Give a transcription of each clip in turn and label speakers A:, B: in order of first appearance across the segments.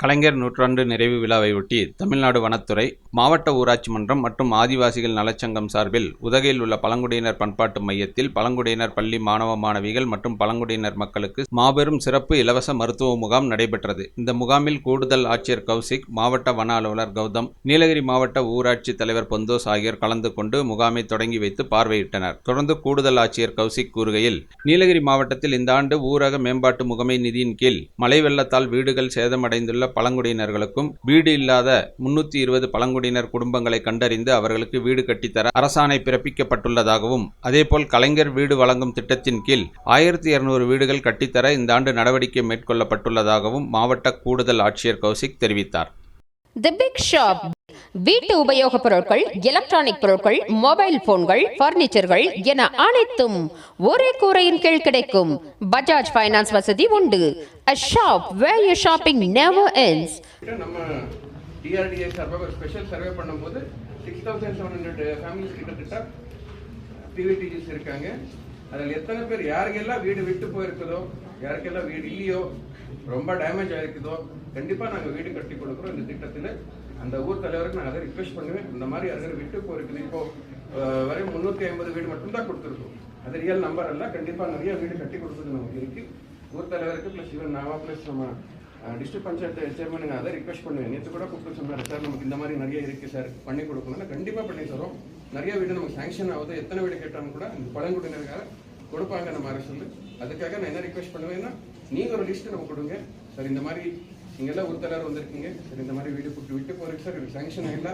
A: கலைஞர் நூற்றாண்டு நிறைவு விழாவையொட்டி தமிழ்நாடு வனத்துறை மாவட்ட ஊராட்சி மன்றம் மற்றும் ஆதிவாசிகள் நலச்சங்கம் சார்பில் உதகையில் உள்ள பழங்குடியினர் பண்பாட்டு மையத்தில் பழங்குடியினர் பள்ளி மாணவ மாணவிகள் மற்றும் பழங்குடியினர் மக்களுக்கு மாபெரும் சிறப்பு இலவச மருத்துவ முகாம் நடைபெற்றது. இந்த முகாமில் கூடுதல் ஆட்சியர் கௌசிக் மாவட்ட வன அலுவலர் கௌதம் நீலகிரி மாவட்ட ஊராட்சி தலைவர் பொந்தோஸ் ஆகியோர் கலந்து கொண்டு முகாமை தொடங்கி வைத்து பார்வையிட்டனர். தொடர்ந்து கூடுதல் ஆட்சியர் கௌசிக் கூறுகையில் நீலகிரி மாவட்டத்தில் இந்த ஆண்டு ஊரக மேம்பாட்டு முகமை நிதியின் கீழ் மழை வெள்ளத்தால் வீடுகள் சேதமடைந்துள்ள பழங்குடியினர்களுக்கும் வீடு இல்லாத முன்னூத்தி இருபது பழங்குடியினர் குடும்பங்களை கண்டறிந்து அவர்களுக்கு வீடு கட்டித்தர அரசாணை பிறப்பிக்கப்பட்டுள்ளதாகவும் அதேபோல் கலைஞர் வீடு வழங்கும் திட்டத்தின் கீழ் ஆயிரத்தி இருநூறு வீடுகள் கட்டித்தர இந்த ஆண்டு நடவடிக்கை மேற்கொள்ளப்பட்டுள்ளதாகவும் மாவட்ட கூடுதல் ஆட்சியர் கௌசிக் தெரிவித்தார்.
B: தி பிக் ஷாப் வீட்டு உபயோகப் பொருட்கள் எலக்ட்ரானிக் பொருட்கள் மொபைல் போன்கள் பர்னிச்சர்கள் என அனைத்தும் ஒரே கூரையின் கீழ் கிடைக்கும். பஜாஜ் ஃபைனான்ஸ் வசதி உண்டு. A shop where you shopping never ends.
C: நம்ம டிஆர்டிஏ சார்பாக ஸ்பெஷல் சர்வே பண்ணும்போது six thousand seven hundred families கிட்டத்தட்ட பிவிடிஜிஸ் இருக்காங்க. அதில் எத்தனை பேர் யாருக்கெல்லாம் வீடு விட்டு போயிருக்குதோ யாருக்கெல்லாம் வீடு இல்லையோ ரொம்ப டேமேஜ் ஆயிருக்குதோ கண்டிப்பாக நாங்கள் வீடு கட்டி கொடுக்குறோம். இந்த திட்டத்தில் அந்த ஊர் தலைவருக்கு நான் அதை ரிக்வெஸ்ட் பண்ணுவேன். இந்த மாதிரி அதை விட்டு போயிருக்குது இப்போ வரை முந்நூற்றி ஐம்பது வீடு மட்டும்தான் கொடுத்துருக்கோம். அது ரியல் நம்பர் அல்ல. கண்டிப்பாக நிறைய வீடு கட்டி கொடுத்தது நமக்கு இருக்கு. ஊர் தலைவருக்கு ப்ளஸ் இவன் நாவா ப்ளஸ் நம்ம டிஸ்ட்ரிக்ட் பஞ்சாயத்து சேர்மனுங்க அதை ரிக்வெஸ்ட் பண்ணுவேன். நேற்று கூட கூப்பிட்டு சொன்னார் சார் நமக்கு இந்த மாதிரி நிறைய இருக்குது சார். பண்ணி கொடுக்கணும்னா கண்டிப்பாக பண்ணி தரோம். நிறைய வீடு நமக்கு சாங்ஷன் ஆகுது. எத்தனை வீடு கேட்டாலும் கூட இந்த பழங்குடியினருக்காக கொடுப்பாங்க நம்ம அரசு அதுக்காக நான் என்ன ரிக்வெஸ்ட் பண்ணுவேன்னா நீங்கள் ஒரு லிஸ்ட்டு நம்ம கொடுங்க. சார் இந்த மாதிரி நீங்க எல்லாம் ஒரு தலைவர் வந்திருக்கீங்க. சார் இந்த மாதிரி வீடு கூப்பிட்டு விட்டு போறீங்க சார். இது சேங்ஷன் இல்லை.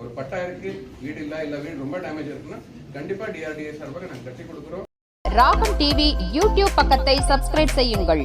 C: ஒரு பட்டா இருக்கு. வீடு இல்லை இல்லை வீடு ரொம்ப டேமேஜ் இருக்குன்னா கண்டிப்பா டிஆர்டிஏ சார்பாக நாங்கள் கட்டி கொடுக்குறோம்.
B: ராகம் டிவி யூடியூப் பக்கத்தை சப்ஸ்கிரைப் செய்யுங்கள்.